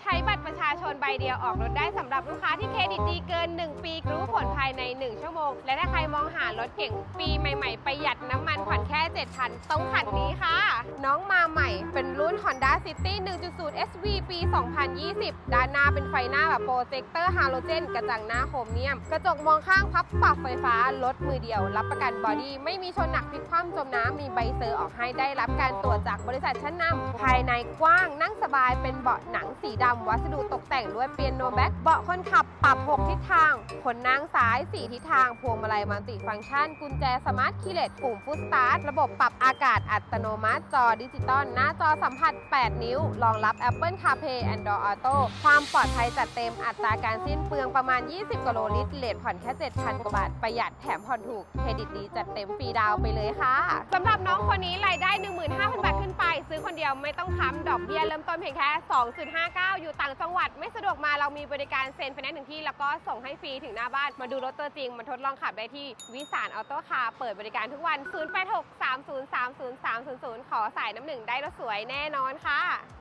ใช้บัตรประชาชนใบเดียวออกรถได้สำหรับลูกค้าที่เครดิตดีเกิน 1 ปีรู้ผลภายใน 1 ชั่วโมง และถ้าใครมองหารถเก่งปีใหม่ ๆ ประหยัดน้ำมันผ่อนแค่ 7,000 ต้องขันนี้ค่ะ รุ่น Honda City 1.0 SV ปี 2020 ด้านหน้าเป็นไฟหน้าแบบโปรเจคเตอร์ฮาโลเจน กระจังหน้าโครเมียม กระจกมองข้างพับปรับไฟฟ้ารถมือเดียว รับประกันบอดี้ ไม่มีชนหนักพลิกคว่ำจมน้ำ มีใบเซอร์ออกให้ได้รับการตรวจจากบริษัทชั้นนำภายในกว้างนั่งสบายเป็นเบาะหนังสีดำวัสดุตกแต่งด้วยเปียโนแบ็กเบาะคนขับปรับ 6 ทิศทางคนนั่งซ้าย 4 ทิศทางพวงมาลัยมัลติฟังก์ชัน กุญแจสมาร์ทคีย์เลสปุ่มฟุตสตาร์ทระบบปรับอากาศอัตโนมัติจอดิจิตอลหน้าจอสัมมผัส 8 นิ้ว รองรับ Apple CarPlay Android Auto ความปลอดภัยจัดเต็มอัตราการสิ้นเปลืองประมาณ 20กิโลลิตรเลทผ่อนแค่ 7,000 กว่าบาท ประหยัดแถมผ่อนถูก เครดิตดีจัดเต็มฟรีดาวไปเลยค่ะสำหรับน้องคนนี้รายได้ 15,000 บาทขึ้นไป ซื้อคนเดียวไม่ต้องค้ำดอกเบี้ยเริ่มต้นเพียงแค่ 2.59 อยู่ต่างจังหวัด ไม่สะดวกมาเรามีบริการเซ็นไฟแนนซ์ถึงที่ แล้วก็ส่งให้ฟรีถึงหน้าบ้านมาดูรถตัวจริงมาทดลองขับได้ที่วิสารออโต้คาร์เปิดบริการทุกวัน 08630 สายน้ำหนึ่งได้รถสวยแน่นอนค่ะ